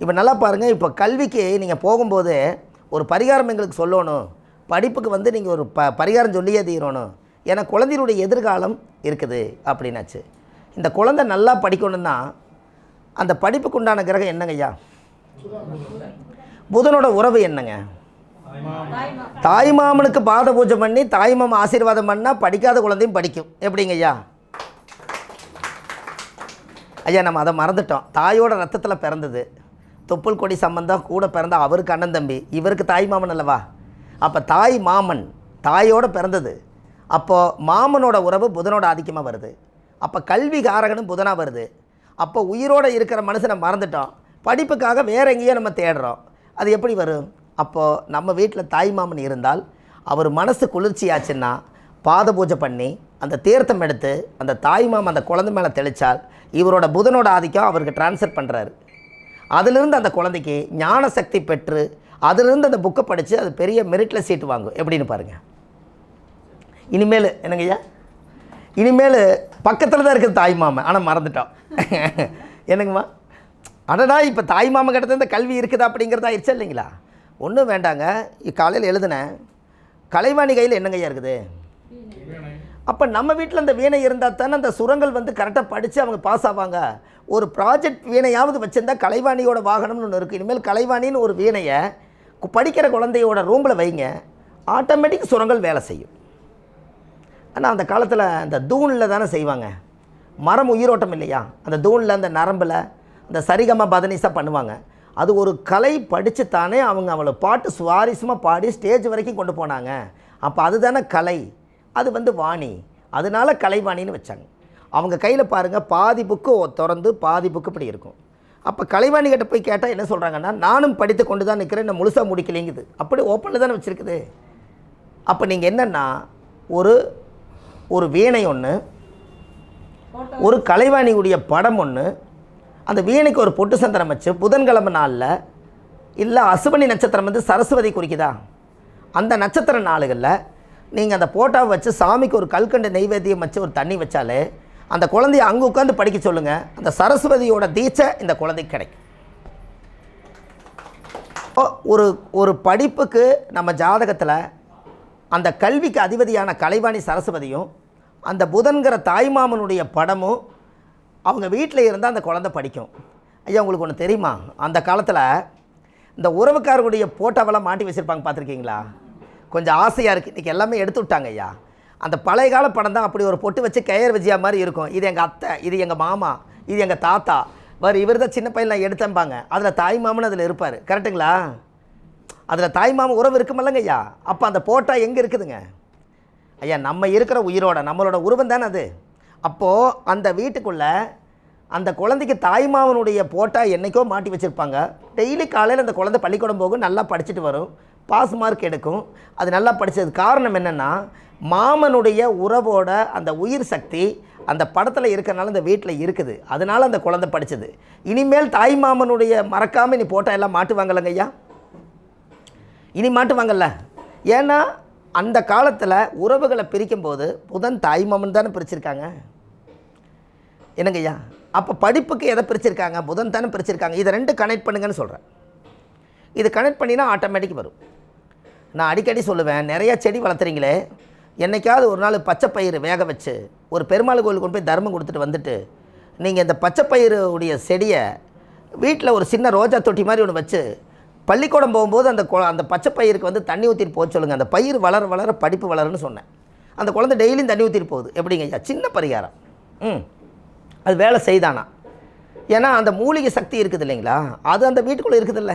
இப்போ நல்லா பாருங்கள் இப்போ கல்விக்கு நீங்கள் போகும்போது ஒரு பரிகாரம் எங்களுக்கு சொல்லணும். படிப்புக்கு வந்து நீங்கள் ஒரு ப பரிகாரம் சொல்லியே தீரணும். ஏன்னா குழந்தையினுடைய எதிர்காலம் இருக்குது அப்படின்னாச்சு. இந்த குழந்தை நல்லா படிக்கணும்னா அந்த படிப்புக்கு உண்டான கிரகம் என்னங்கய்யா புதனோட உறவு என்னங்க? தாய் மாமனுக்கு பாத பூஜை பண்ணி தாய் மாமன் ஆசீர்வாதம் பண்ணால் படிக்காத குழந்தையும் படிக்கும். எப்படிங்க ஐயா? ஐயா நம்ம அதை மறந்துட்டோம். தாயோட ரத்தத்தில் பிறந்தது. தொப்புள் கொடி சம்பந்தம் கூட பிறந்த அவருக்கு அண்ணன் தம்பி. இவருக்கு தாய் மாமன் அல்லவா? அப்போ தாய் மாமன் தாயோடு பிறந்தது. அப்போது மாமனோட உறவு புதனோட ஆதிக்கமாக வருது. அப்போ கல்வி காரகனும் புதனாக வருது. அப்போ உயிரோடு இருக்கிற மனுஷனை மறந்துட்டோம். படிப்புக்காக வேற எங்கேயோ நம்ம தேடுறோம். அது எப்படி வரும்? அப்போது நம்ம வீட்டில் தாய் மாமன் இருந்தால் அவர் மனசு குளிர்ச்சியாச்சுன்னா பாத பூஜை பண்ணி அந்த தீர்த்தம் எடுத்து அந்த தாய் மாமன் அந்த குழந்தை மேலே தெளித்தால் இவரோட புதனோட ஆதிக்கம் அவருக்கு டிரான்ஸ்ஃபர் பண்ணுறாரு அதிலிருந்து அந்த குழந்தைக்கு ஞான சக்தி பெற்று அதிலிருந்து அந்த புக்கை படித்து அது பெரிய மெரிட்டில் சீட்டு வாங்கும். எப்படின்னு பாருங்கள் இனிமேல் என்னங்கய்யா இனிமேல் பக்கத்தில் தான் இருக்குது தாய் மாமன். ஆனால் மறந்துட்டோம். என்னங்கம்மா? அடடா இப்போ தாய் மாமன் கிட்ட இந்த கல்வி இருக்குதா அப்படிங்கிறதா ஆயிடுச்சு இல்லைங்களா? ஒன்றும் வேண்டாங்க. காலையில் எழுதுனேன். கலைவாணி கையில் என்னங்கய்யா இருக்குது? அப்போ நம்ம வீட்டில் அந்த வீணை இருந்தால் தானே அந்த சுரங்கள் வந்து கரெக்டாக படித்து அவங்க பாஸ் ஆவாங்க. ஒரு ப்ராஜெக்ட் வீணையாவது வச்சுருந்தா கலைவாணியோட வாகனம்னு ஒன்று இருக்குது இனிமேல் கலைவாணின்னு ஒரு வீணையை படிக்கிற குழந்தையோட ரூமில் வைங்க. ஆட்டோமேட்டிக் சுரங்கள் வேலை செய்யும். ஆனால் அந்த காலத்தில் அந்த தூணில் தானே செய்வாங்க. மரம் உயிரோட்டம் இல்லையா? அந்த தூணில் அந்த நரம்பில் அந்த சரிகம பதனிஸாக பண்ணுவாங்க. அது ஒரு கலை படித்து தானே அவங்க அவளை பாட்டு சுவாரஸ்யமாக பாடி ஸ்டேஜ் வரைக்கும் கொண்டு போனாங்க. அப்போ அதுதானே கலை. அது வந்து வாணி. அதனால கலைவாணின்னு வச்சாங்க. அவங்க கையில் பாருங்கள் பாதி புக்கு திறந்து பாதி புக்கு இப்படி இருக்கும். அப்போ கலைவாணி கிட்ட போய் கேட்டால் என்ன சொல்கிறாங்கன்னா நானும் படித்து கொண்டு தான் நிற்கிறேன் நான் முழுசாக முடிக்கலைங்குது. அப்படி ஓப்பனில் தானே வச்சுருக்குது. அப்போ நீங்கள் என்னென்னா ஒரு ஒரு வீணை ஒன்று ஒரு கலைவாணியுடைய படம் ஒன்று அந்த வீணைக்கு ஒரு பொட்டு சந்திரம் வச்சு புதன்கிழமை நாளில் இல்லை அசுவனி நட்சத்திரம் வந்து சரஸ்வதி குறிக்குதா? அந்த நட்சத்திர நாளுகளில் நீங்கள் அந்த போட்டோவை வச்சு சாமிக்கு ஒரு கல்கண்டு நெய்வேத்தியம் வச்சு ஒரு தண்ணி வச்சாலே அந்த குழந்தைய அங்கே உட்காந்து படிக்க சொல்லுங்கள் அந்த சரஸ்வதியோட தீட்சை இந்த குழந்தைக்கு கிடைக்கும். ஒரு ஒரு படிப்புக்கு நம்ம ஜாதகத்தில் அந்த கல்விக்கு அதிபதியான கலைவாணி சரஸ்வதியும் அந்த புதன்கிற தாய்மாமனுடைய படமும் அவங்க வீட்டில் இருந்தால் அந்த குழந்தை படிக்கும். ஐயா உங்களுக்கு ஒன்று தெரியுமா? அந்த காலத்தில் இந்த உறவுக்காரர்களுடைய போட்டோவெல்லாம் மாட்டி வச்சுருப்பாங்க பார்த்துருக்கீங்களா? கொஞ்சம் ஆசையாக இருக்குது இன்றைக்கி எல்லாமே எடுத்து விட்டாங்க ஐயா. அந்த பழைய கால படம் தான் அப்படி ஒரு பொட்டு வச்சு கயர் விஜயா மாதிரி இருக்கும். இது எங்கள் அத்தை இது எங்கள் மாமா இது எங்கள் தாத்தா. வேறு இவர் தான் சின்ன பையன் நான் எடுத்தேன்பாங்க அதில் தாய் மாமன் அதில் இருப்பார். கரெக்டுங்களா அதில் தாய் மாமன் உறவு இருக்குமில்லங்க ஐயா. அப்போ அந்த போட்டா எங்கே இருக்குதுங்க? ஐயா நம்ம இருக்கிற உயிரோட நம்மளோட உருவம் தானே அது? அப்போது அந்த வீட்டுக்குள்ளே அந்த குழந்தைக்கு தாய்மாவனுடைய போட்டா என்றைக்கோ மாட்டி வச்சுருப்பாங்க. டெய்லி காலையில் அந்த குழந்தை பள்ளிக்கூடம் போகும் நல்லா படிச்சுட்டு வரும். பாஸ் மார்க் எடுக்கும். அது நல்லா படித்தது காரணம் என்னென்னா மாமனுடைய உறவோட அந்த உயிர் சக்தி அந்த படத்தில் இருக்கிறனால அந்த வீட்டில் இருக்குது. அதனால் அந்த குழந்தை படித்தது இனிமேல் தாய் மாமனுடைய மறக்காமல் நீ போட்டா எல்லாம் மாட்டுவாங்கல்லங்க ஐயா? இனி மாட்டுவாங்கல்ல? ஏன்னா அந்த காலத்தில் உறவுகளை பிரிக்கும்போது புதன் தாய்மாமன் தானே பிரிச்சிருக்காங்க. என்னங்கய்யா அப்போ படிப்புக்கு எதை பிரிச்சிருக்காங்க? புதன் தானே பிரிச்சிருக்காங்க. இதை ரெண்டு கனெக்ட் பண்ணுங்கன்னு சொல்கிறேன் இது கனெக்ட் பண்ணினா ஆட்டோமேட்டிக் வரும். நான் அடிக்கடி சொல்லுவேன் நிறையா செடி வளர்த்துறீங்களே. என்னைக்காவது ஒரு நாள் பச்சை பயிறு வேக வச்சு ஒரு பெருமாள் கோயிலுக்கு கொண்டு போய் தர்மம் கொடுத்துட்டு வந்துட்டு நீங்கள் இந்த பச்சை பயிருடைய செடியை வீட்டில் ஒரு சின்ன ரோஜா தொட்டி மாதிரி ஒன்று வச்சு பள்ளிக்கூடம் போகும்போது அந்த கொ அந்த பச்சை பயிருக்கு வந்து தண்ணி ஊற்றிட்டு போக சொல்லுங்கள் அந்த பயிர் வளர வளர படிப்பு வளருன்னு சொன்னேன். அந்த குழந்தை டெய்லியும் தண்ணி ஊற்றிட்டு போகுது. எப்படிங்க ஐயா? சின்ன பரிகாரம். ம். அது வேலை செய்தானா? ஏன்னா அந்த மூலிகை சக்தி இருக்குது இல்லைங்களா? அது அந்த வீட்டுக்குள்ளே இருக்குதுல்ல.